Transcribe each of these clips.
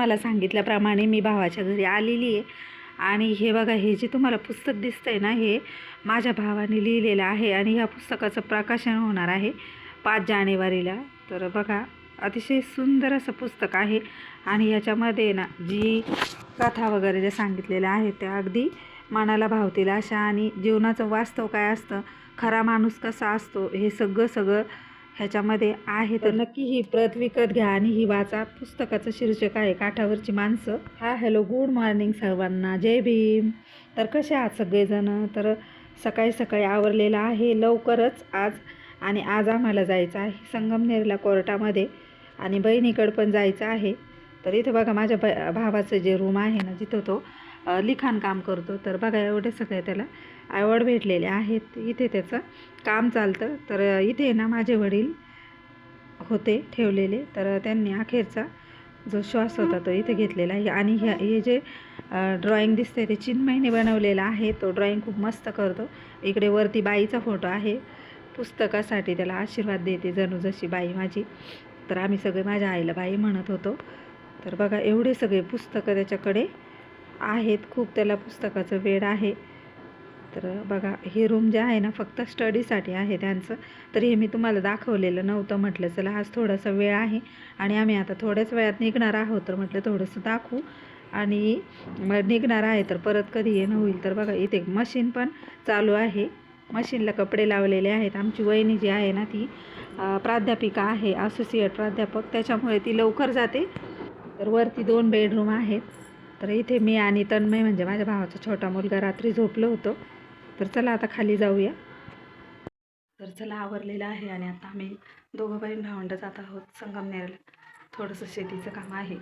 तुम्हाला सांगितल्याप्रमाणे मी भावाच्या घरी आलेली आहे. आणि हे बघा हे जे तुम्हाला पुस्तक दिसतंय ना हे माझ्या भावाने लिहिलेलं आहे आणि ह्या पुस्तकाचं प्रकाशन होणार आहे पाच जानेवारीला. तर बघा अतिशय सुंदर असं पुस्तक आहे. आणि याच्यामध्ये ना जी कथा वगैरे जे सांगितलेल्या आहेत त्या अगदी मनाला भावतील अशा. आणि जीवनाचं वास्तव काय असतं खरा माणूस कसा असतो हे सगळं सगळं ह्याच्यामध्ये आहे तर नक्की ही प्रत विकत घ्या आणि ही वाचा. पुस्तकाचं शीर्षक आहे काठावरची माणसं. हा हॅलो गुड मॉर्निंग सर्वांना. जय भीम. तर कसे आहात सगळेजण? तर सकाळी सकाळी आवरलेलं आहे लवकरच आज आणि आज आम्हाला जायचं आहे संगमनेरला कोर्टामध्ये आणि बहिणीकडं पण जायचं आहे. तर इथे बघा माझ्या ब भावाचं जे रूम आहे ना जिथं तो लिखाण काम करतो. तर बघा एवढे सगळे त्याला अवॉर्ड भेटलेले आहेत. इथे त्याचं काम चालतं. तर इथे ना माझे वडील होते ठेवलेले. तर त्यांनी अखेरचा जो श्वास होता तो इथे घेतलेला आहे. आणि ह्या हे जे ड्रॉइंग दिसतंय ते चिन्मयने बनवलेलं आहे. तो ड्रॉइंग खूप मस्त करतो. इकडे वरती बाईचा फोटो आहे. पुस्तकासाठी त्याला आशीर्वाद देते. जणू जशी बाई माझी. तर आम्ही सगळे माझ्या आईला बाई म्हणत होतो. तर बघा एवढे सगळे पुस्तकं त्याच्याकडे आहेत खूप त्याला पुस्तकाचं वेळ आहे. तर बघा हे रूम जे आहे ना फक्त स्टडीसाठी आहे त्यांचं. तर हे मी तुम्हाला दाखवलेलं नव्हतं म्हटलं चला आज थोडासा वेळ आहे आणि आम्ही आता थोड्याच वेळात निघणार आहोत तर म्हटलं थोडंसं दाखवू. आणि निघणार आहे तर परत कधी येणं होईल तर बघा इथे मशीन पण चालू आहे. मशीनला कपडे लावलेले आहेत. आमची वहिनी जी आहे ना ती प्राध्यापिका आहे असोसिएट प्राध्यापक. त्याच्यामुळे ती लवकर जाते. तर वरती दोन बेडरूम आहेत. तर इथे मी आणि तन्मय म्हणजे माझ्या भावाचा छोटा मुलगा रात्री झोपलो होतो. तर चला आता खाली जाऊया. तर चला आवरलेलं आहे आणि आता आम्ही दोघं बहीण भावंड जात आहोत संगमनेरला थोडंसं शेतीचं काम आहे.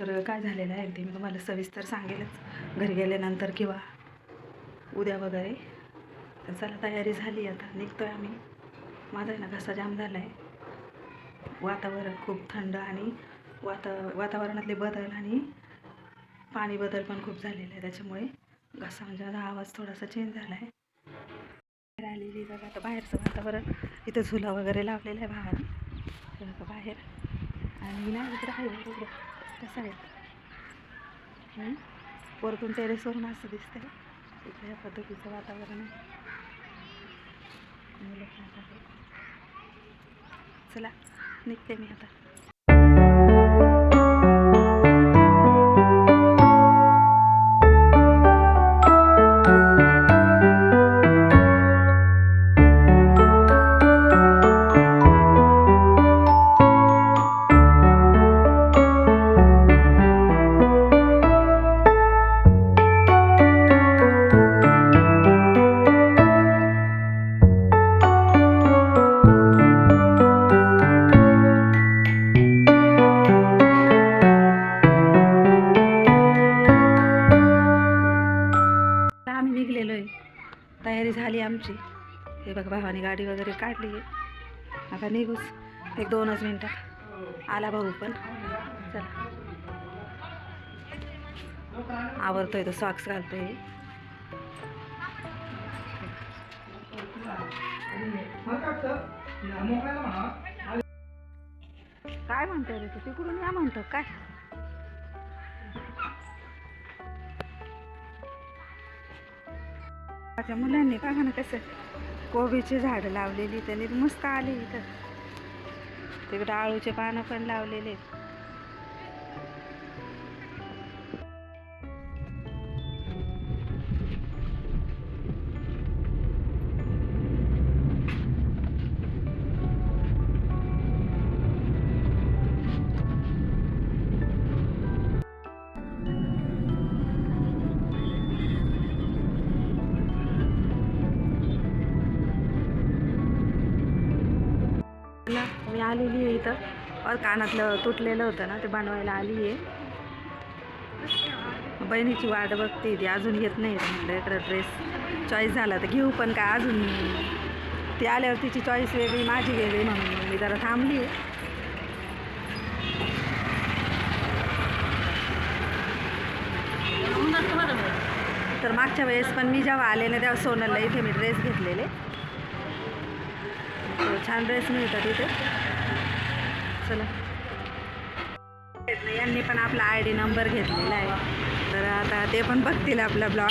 तर काय झालेलं आहे ते मी तुम्हाला सविस्तर सांगेलच. घरी गेल्यानंतर किंवा उद्या वगैरे. तर चला तयारी झाली आता. निघतोय आम्ही. माझा आहे ना घसा जाम झाला आहे वातावरण खूप थंड आणि वाता वातावरणातले बदल आणि पाणी बदल पण खूप झालेला आहे त्याच्यामुळे घसा म्हणजे माझा आवाज थोडासा चेंज झाला आहे. बाहेर आलेली बघा आता बाहेरचं वातावरण. इथं झुला वगैरे लावलेला आहे भावाने बघा बाहेर. आणि नाही इकडं आहे बघा कसं आहे? वरतून टेरेसवरून असं दिसतंय. इकडे या पद्धतीचं वातावरण आहे. चला निघते मी आता. हे बघ भावाने गाडी वगैरे काढली आहे. आता निघूच एक दोनच मिनटात आला भाऊ पण. चला. आवरतोय तो सॉक्स घालतोय. काय म्हणतोय रे तू? तिकडून या म्हणतो काय? माझ्या मुलांनी बघा ना कसं कोबीचे झाडं लावलेली त्यांनी मस्त आले इथं तिकडं आळूचे पानं पण लावलेले आहेत. आलेली आहे इथं. और कानातलं तुटलेलं होतं ना ते बनवायला आली आहे. बहिणीची वाट बघते ती अजून येत नाही म्हटलं इकडं ड्रेस चॉईस झाला तर घेऊ पण काय अजून? ती आल्यावर तिची चॉईस वेगळी माझी वेगळी म्हणून मग मी जरा थांबली. आहे तर मागच्या वेळेस पण मी जेव्हा आले ना तेव्हा सोनलला इथे मी ड्रेस घेतलेले. छान ड्रेस मिळतात इथे चला. यांनी पण आपला आय डी नंबर घेतलेला आहे. तर आता ते पण बघतील आपला ब्लॉग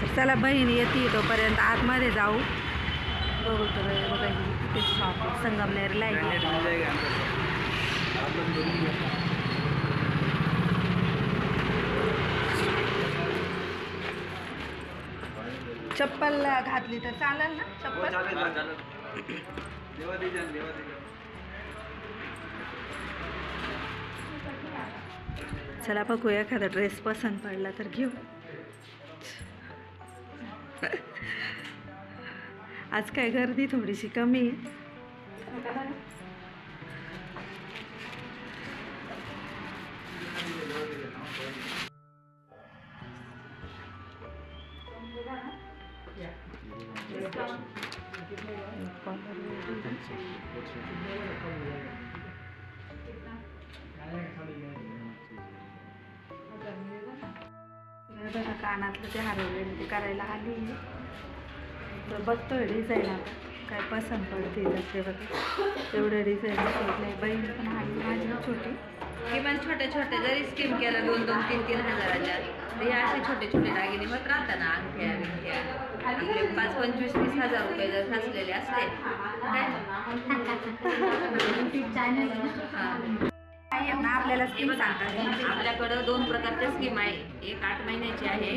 तर चला बहीण येते तोपर्यंत आतमध्ये जाऊ. बघू तर बघा तिथे शॉप संगमनेरला आहे चप्पल घातली तर चालेल ना? चप्पल? चला बघू एखादा ड्रेस पसंत पडला तर घेऊ. आज काय गर्दी थोडीशी कमी आहे. कानातलं ते हरवलेलं ते करायला आली. तर बघतोय डिझाईन आता. काय पसंत पडते तर ते बघा. तेवढं डिझाईन शोधलंय बहीण पण आली माझी छोटी. किमान छोट्या छोट्या जरी स्कीम केलं दोन दोन तीन तीन हजाराच्या. तर हे असे छोटे छोटे दागिने होत राहतात ना अंगठ्या बिंगठ्या पाच पंचवीस तीस हजार रुपये जर फसलेले असले काय? हा. आहे ना आपल्याला स्कीम सांगतात. आपल्याकडं दोन प्रकारच्या स्कीम आहे. एक आठ महिन्याची आहे.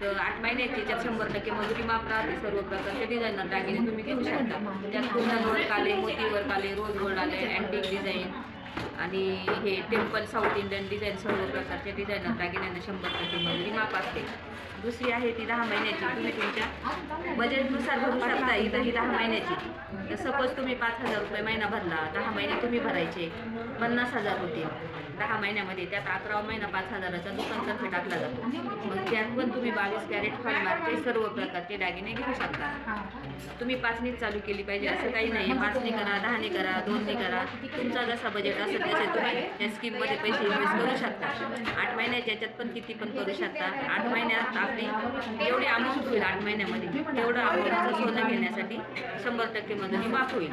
तर आठ महिन्याची त्यात शंभर टक्के मजुरी माफ राहते सर्व प्रकारचे डिझाईनर दागिने तुम्ही घेऊ शकता. त्यात पूर्ण वर्क आले मोती वर्क आले रोज गोल्ड आले अँटिक डिझाईन आणि हे टेम्पल साऊथ इंडियन डिझाईन सर्व प्रकारचे डिझाईनर दागिन्यांना शंभर टक्के मजुरी माप असते. दुसरी आहे ती दहा महिन्याची. तुम्ही तुमच्या बजेटनुसार भरू शकता. इथं ही दहा महिन्याची. तर सपोज तुम्ही पाच हजार रुपये महिना भरला. दहा महिने तुम्ही भरायचे. पन्नास हजार होतील. दहा महिन्यामध्ये त्यात अकरावा महिना पाच हजाराचा दुकानतर्फे टाकला जातो. मग त्यात पण तुम्ही बावीस कॅरेट हॉलमार्कचे सर्व प्रकारचे दागिने घेऊ शकता. तुम्ही पाचणीच चालू केली पाहिजे असं काही नाही. पाचणी करा दहाने करा दोनने करा. तुमचा जसा बजेट असेल तसे तुम्ही या स्कीममध्ये पैसे इन्व्हेस्ट करू शकता. आठ महिन्याच्या याच्यात पण किती पण करू शकता. आठ महिन्यात आपली एवढी अमाऊंट होईल आठ महिन्यामध्ये. तेवढं अमाऊंटचं सोनं घेण्यासाठी शंभर टक्के मदत माफ होईल.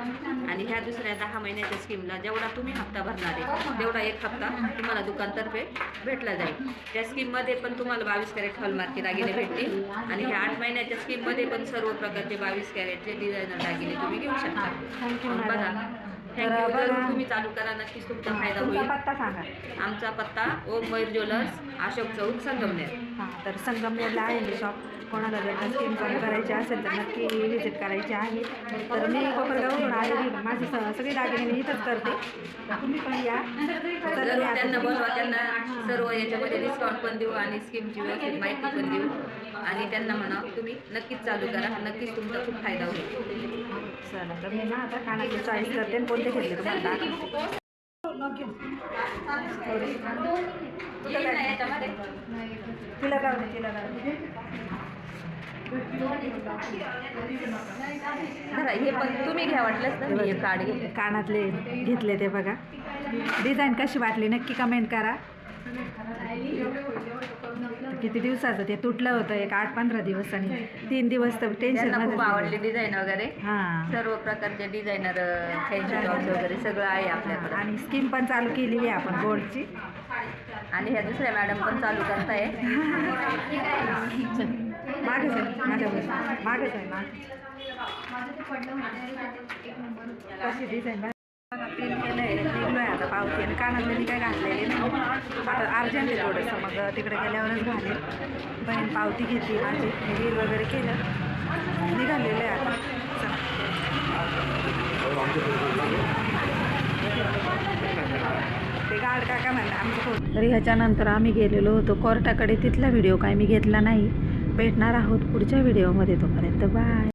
आणि ह्या दुसऱ्या दहा महिन्याच्या स्कीमला जेवढा तुम्ही हप्ता भरणार आहे तेवढा एक हप्ता तुम्हाला दुकानतर्फे भेटला जाईल. त्या स्कीममध्ये पण तुम्हाला बावीस कॅरेट हॉलमार्कचे दागिने भेटतील. आणि ह्या आठ महिन्याच्या स्कीममध्ये पण सर्व प्रकारचे बावीस कॅरेटचे डिझायनर दागिने तुम्ही घेऊ शकता. बघा. थँक्यू. जरूर तुम्ही चालू करा नक्कीच तुमचा फायदा होईल. पत्ता सांगा. आमचा पत्ता ओम मयूर ज्वेलर्स अशोक चौक संगमनेर. हां तर संगमनेरला आहे हे शॉप कोणाला जर स्कीम चालू करायची असेल तर नक्की व्हिजिट करायची आहे. तर मी कोपरगावरून आलेली माझी स- सगळी दागिने मी इथंच करते. तर तुम्ही पण या. तर जरूर मी आता- त्यांना बोलवा त्यांना सर्व याच्यामध्ये डिस्काउंट पण देऊ आणि स्कीमची व्यवस्थित माहिती पण देऊ. आणि त्यांना म्हणा तुम्ही नक्कीच चालू करा. नक्कीच तुमचा खूप फायदा होईल. चला तर मी ना आता चॉईस करते आणि कोणते घेतले तुम्हाला तिला दे तिला दे बरं हे पण तुम्ही घ्या वाटलंच ना मी कानातले घेतले ते बघा. डिझाईन कशी वाटली नक्की कमेंट करा. किती दिवसाचं ते तुटलं होतं एक आठ पंधरा दिवसांनी तीन दिवस तर त्यांना खूप आवडले टेन्शन डिझाईन वगैरे. हां. सर्व प्रकारचे डिझायनर फॅन्सी टॉप्स वगैरे सगळं आहे आपल्याकडे. आणि स्कीम पण चालू केलेली आहे आपण गोल्डची आणि ह्या दुसऱ्या मॅडम पण चालू करताय. मागेच आहे माझ्या मागेच आहे मागे कशी डिझाईन प्रिंट केलं आहे निघलो आहे आता पावती आणि कानातले मी काय घातलेले नाही. आता अर्जंट आहे थोडंसं. मग तिकडे गेल्यावरच घालेल. बहीण पावती घेतली माझी. बिल वगैरे केलं. निघालेलं आहे आता ते गाड काका म्हणलं आमचं तर ह्याच्यानंतर आम्ही गेलेलो होतो कोर्टाकडे. तिथला व्हिडिओ काय मी घेतला नाही. भेटणार आहोत पुढच्या व्हिडिओमध्ये. तोपर्यंत बाय.